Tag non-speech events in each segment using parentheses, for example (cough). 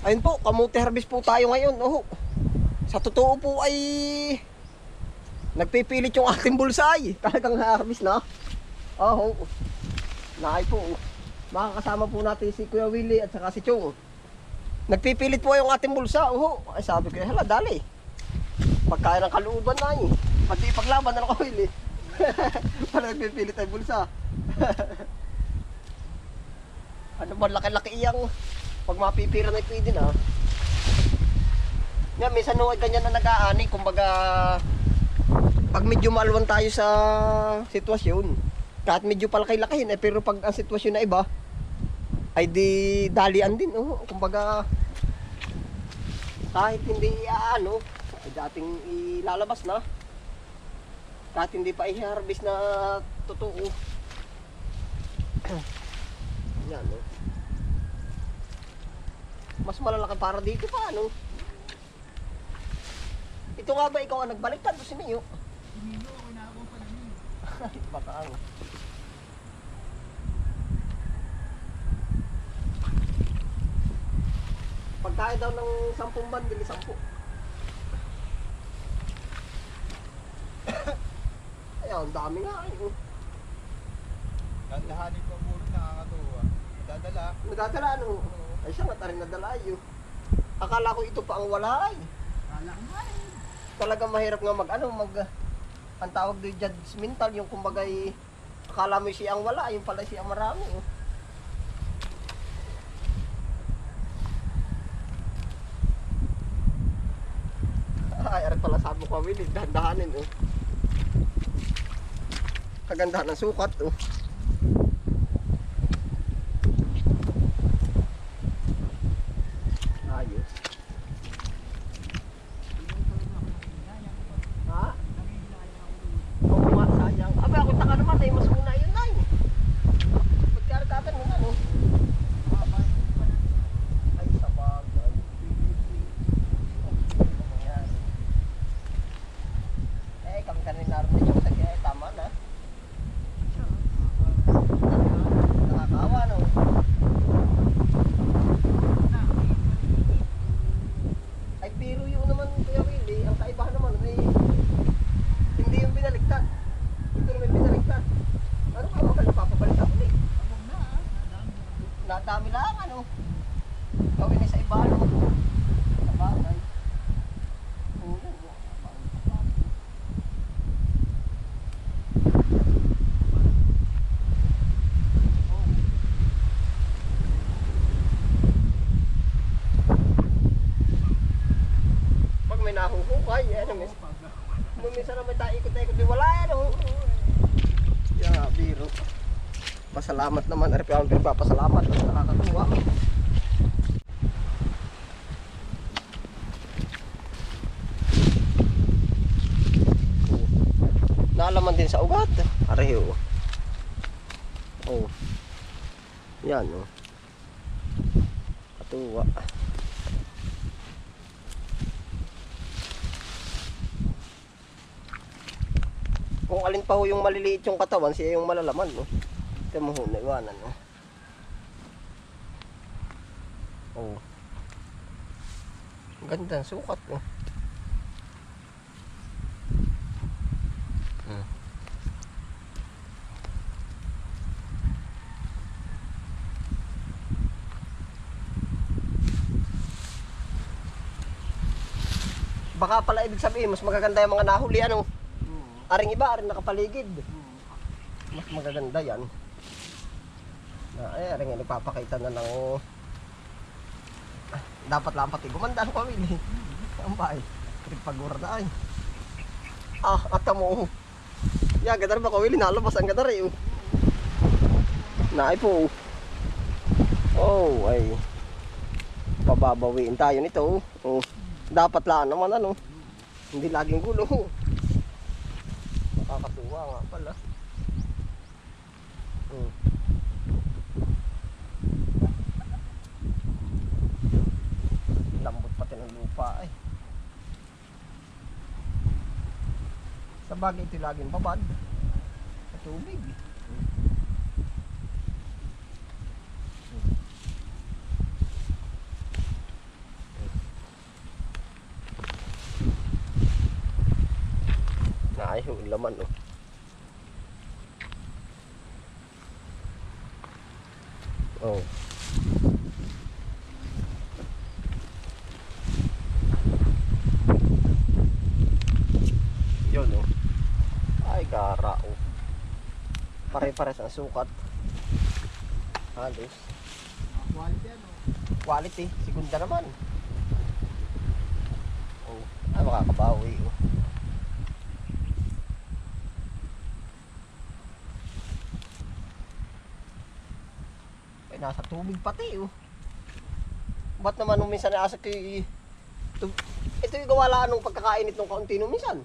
Ayun po, kamuti harvest po tayo ngayon. Oh. Sa totoo po ay nagpipilit yung ating bulsay. (laughs) Talagang harvest na. Oh, Naay po. Makakasama po natin si Kuya Willie at saka si Chong. Nagpipilit po yung ating bulsa. Oh, ay sabi ko, hala, dali. Pagkain ng kalooban na eh. Pati ipaglaban na ng Willie. (laughs) Para nagpipilit tayo bulsa. (laughs) ano ba, laki-laki iyang pag mapipira na pwede na. Nga, minsan nung ganyan na nag-aani, kumbaga, pag medyo malwan tayo sa sitwasyon, kahit medyo palaki-lakihin, eh, pero pag ang sitwasyon na iba, ay di dalian din, oh. kumbaga, kahit hindi ano, ay dating ilalabas na, kahit hindi pa i-harvest na totoo. (clears throat) Yan, oh. Mas malalaki para dito pa, ano? Ito nga ba ikaw ang nagbaliktad o si Mio? (laughs) Baka ano. Pagkaya daw ng 10 ban, bili 10. (coughs) Ay, ang dami nga. Ay, oh. Landahanin ko muro nakakatuwa. Dadala. Nagdadala ano? Ay siya, matarin na dala yun. Akala ko ito pa ang wala ay. Ko eh. Talagang mahirap nga mag ano, mag ang tawag doon judgmental, yung kumbagay akala mo siya ang wala, yung pala siya ang marami. Oh. Ay, ari pala sabi ko, Willie, dahan-dahanin oh. Kagandahan ng sukat oh. Ayos. Ha? Oo nga, sayang. Aba, ako taka naman, ay mas una yun na eh. Pagkaragatan mo na, no? Ay, sa bagay. Ayan. Eh, kami kanina naroon yung sa kaya, tama na. Nakakawa, no? Ay, pero yun naman, Kuya Willie, ang kaibahan naman ay hindi yung binaliktad. Ito naman yung binaliktad. Ano ka, baka napapabaliktad ulit. Nadami lang, ano. Gawin na sa iba, ano. Sa bagay. Oo. Pag may nahuhukay, ano, mis Nung minsan na may taikot-ikot, di wala yan, oh. Yeah, biro. Pasalamat naman, Arpi ang pinagpapasalamat. Nakakatuwa. Oh. Naalaman din sa ugat. Areho. Oh. Yan, oh. Katuwa. Kung alin pa ho yung maliliit yung katawan, siya yung malalaman, no? Ito mo ho, naiwanan, no? Oh. Ganda, sukat, no? Hmm. Baka pala ibig sabihin, mas magaganda yung mga nahuli, ano? Aring iba, aring nakapaligid. Mas magaganda yan. Na, ay, aring nagpapakita na ng... Ah, Dapat lang pati gumanda ang kawili. (laughs) Ang bahay. Pagpagura na ay. Ah, at mo. Ya, ganda rin ba kawili? Nalabas ang ganda rin. oh. Naay po. Oh, ay. Pababawiin tayo nito. Oh. Dapat lang naman ano. Hindi laging gulo. Nakakatuwa nga pala. Hmm. Lambot pati ng lupa ay. Sa bagay ito laging babad. Sa tubig. Yung laman, oh. Oh. Yun, oh. Ay, gara, oh. Pare-pares ang sukat. Halos. Quality ano? Quality, segunda naman. Oh, ay makakabawi. Oh. Ay, nasa tubig pati oh. Ba't naman nung minsan nasa kay tu- ito yung gawala nung pagkakainit ng kaunti nung minsan.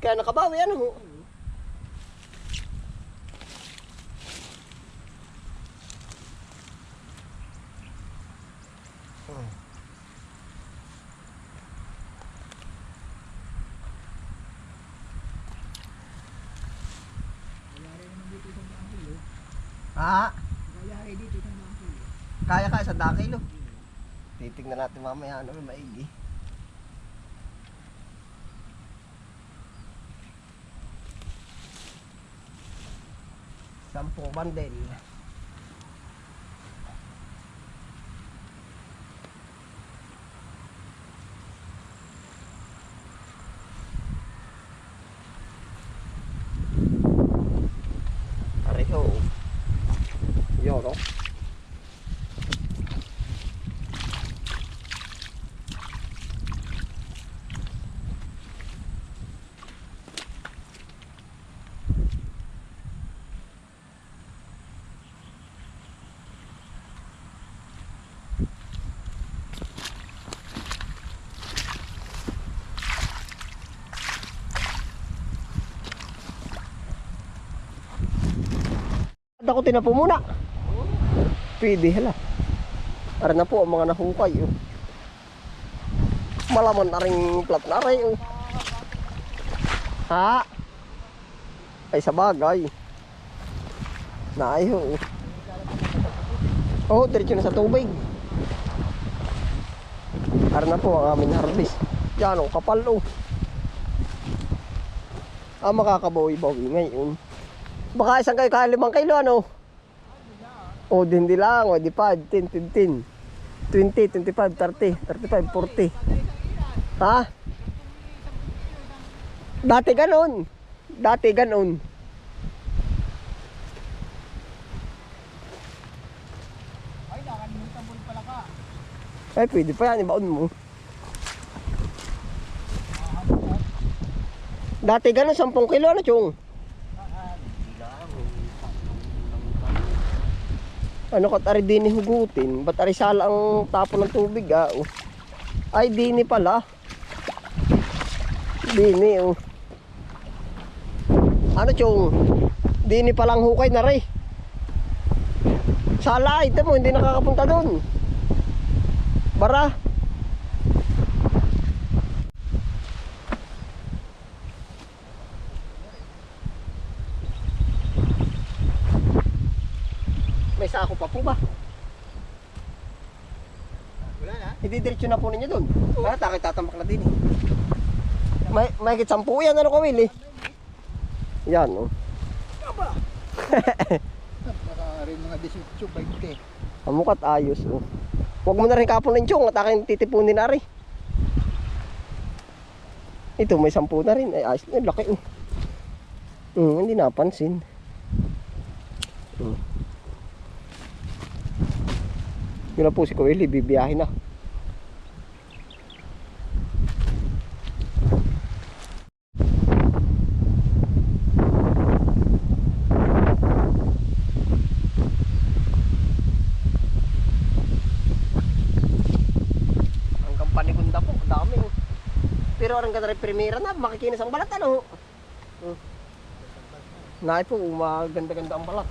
Kaya nakabawi ano ho. Hmm. Kayari naman dito isang daang kilo. Isang kilo. kaya kaya sa dakilo. Titignan natin mamaya ano may maigi. Sampung bandel. Pareho. Yun, no? Ada ko tinapo muna. Pwede, hala. Para na po ang mga nahukay. Oh. Malaman na rin plat na rin. Oh. Ha? Ay sa bagay. Naayo. Oh, diretso na sa tubig. Para na po ang aming harvest. Yan, oh, kapal oh. Ah, makakabawi-bawi ngayon. Baka isang kayo kaya limang kilo ano? O din di lang, o di 5, 10, 15, 20, 25, 30, 35, 40. Ha? Dati ganon. Dati ganon. Ay, nakalimutan mo rin pala ka. Ay, pwede pa yan, ibaon mo. Dati ganon, 10 kilo na chong. Ano kat ari dini hugutin? Ba't ari ang tapon ng tubig ah? Oh. Ay dini pala. Dini oh. Ano chong? Dini palang hukay na rin. Sala ito mo hindi nakakapunta doon. Bara. May sako pa po ba? Wala na. Hindi diretso na po ninyo doon. Ah, takit tatamak na din eh. May, may higit sampu yan, ano kawil eh. Yan, oh. Aba! (laughs) Baka rin mga 18, 20. Amukat ayos, oh. Huwag mo na rin kapon ng tiyong, at akin titipunin na rin. Ito, may sampu na rin. Ay, ayos na, laki, oh. Hmm, hindi napansin. Yun na po si Kuwili, bibiyahin na. Hanggang panigunda po, dami oh. Pero ang ganda rin primera na, makikinis ang balat ano. Hmm. Naay po, maganda-ganda ang balat.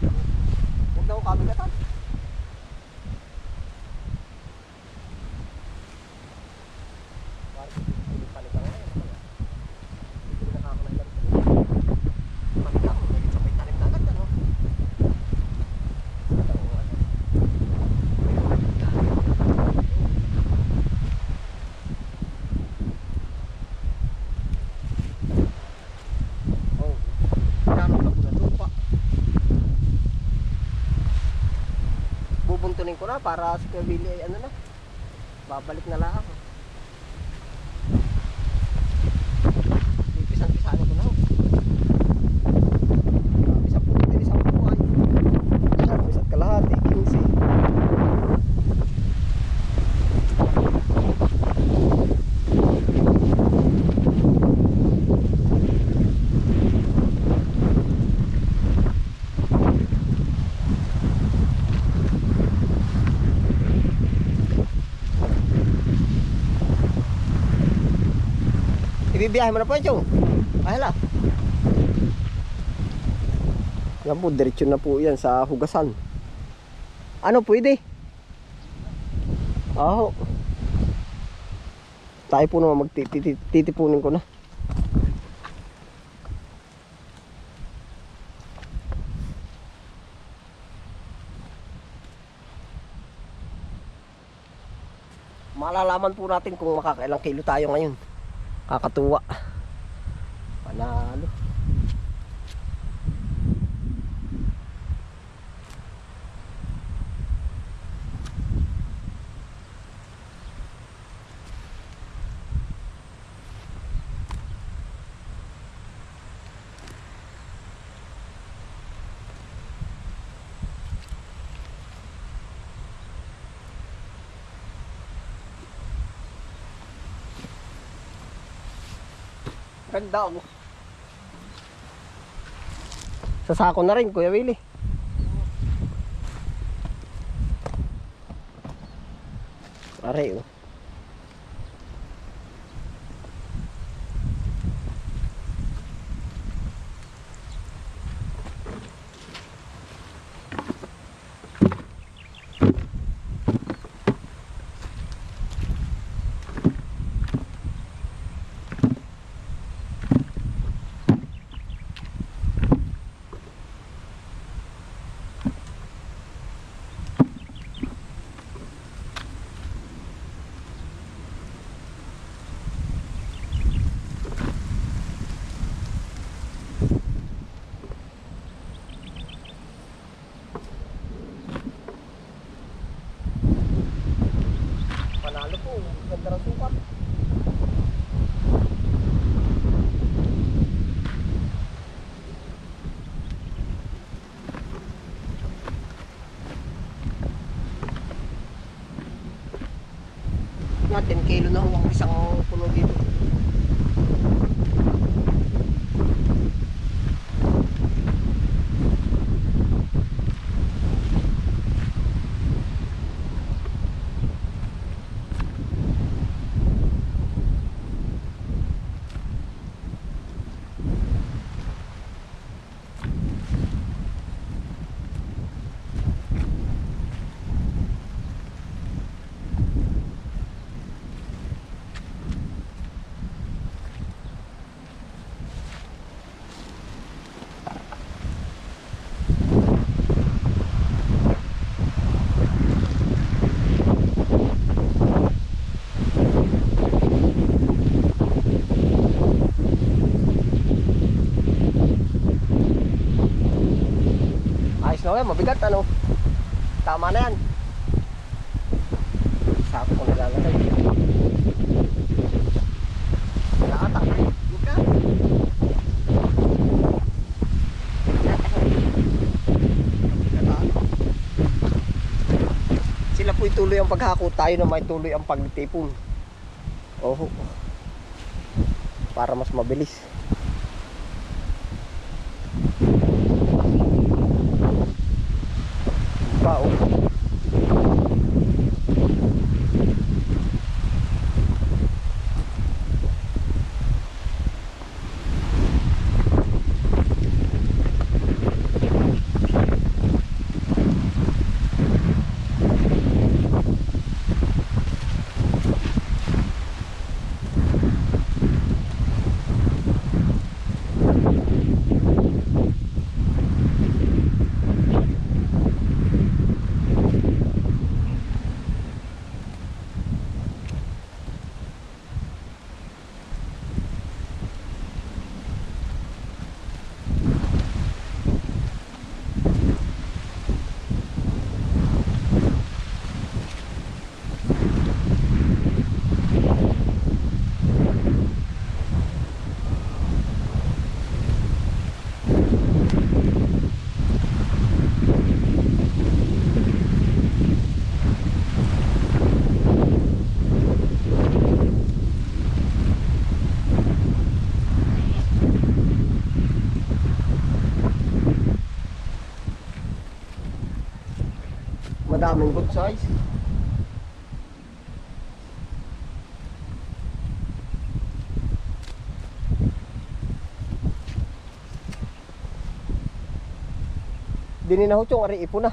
Huwag na akong kabigatan. Parang hindi palitan ngayon. Hindi na nakakalagan. Palitan, may sabay tanim na agad ano. Ito, ano. kukunin ko na para Kuya Willie ay ano na. Babalik na lang. Pipisan-pisanin ko na. ho. Ah, Isang puno din, isang puno ay. Isang isa't kalahati, 15. Ibibiyahe mo na po yan, Chong. Ay, hala. Yan po, diretso na po yan sa hugasan. Ano, pwede? Aho. Tayo po naman magtitipunin ko na. Malalaman po natin kung makakailang kilo tayo ngayon. Kakatuwa. Panalo. Ganda oh. Sa sako na rin, Kuya Willie. Pare oh. Panalo po. Ganda ng 10 kilo na ho ang isang puno dito. Na yan, mabigat ano. Tama na yan. Sako ko nilalagay. Wala ata. Huwag ka. Sila po ituloy ang paghako, tayo na may tuloy ang pagtipon. Oho. Para mas mabilis. Madaming good size. Dininahot yung ari ipo na.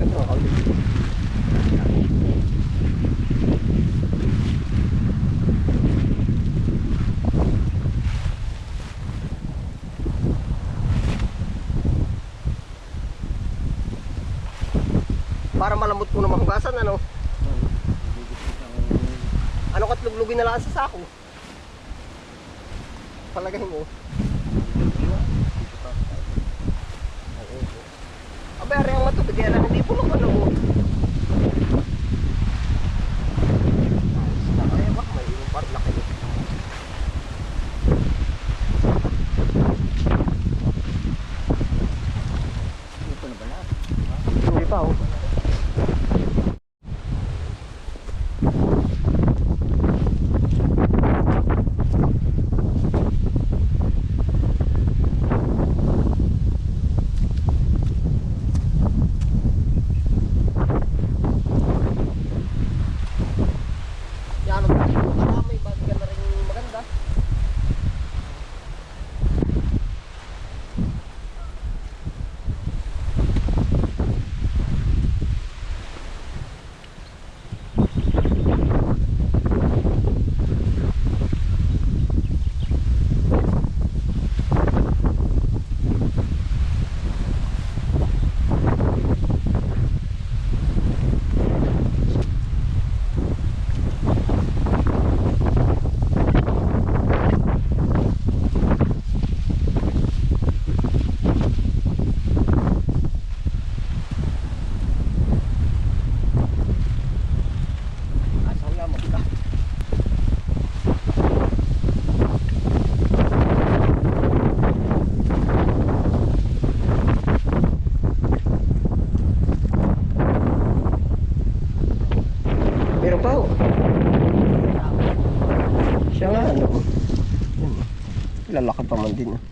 Ano, Para malamot po na mahugasan, ano? Ano katluglugin na lang sa sako? Palagay mo. didn't you?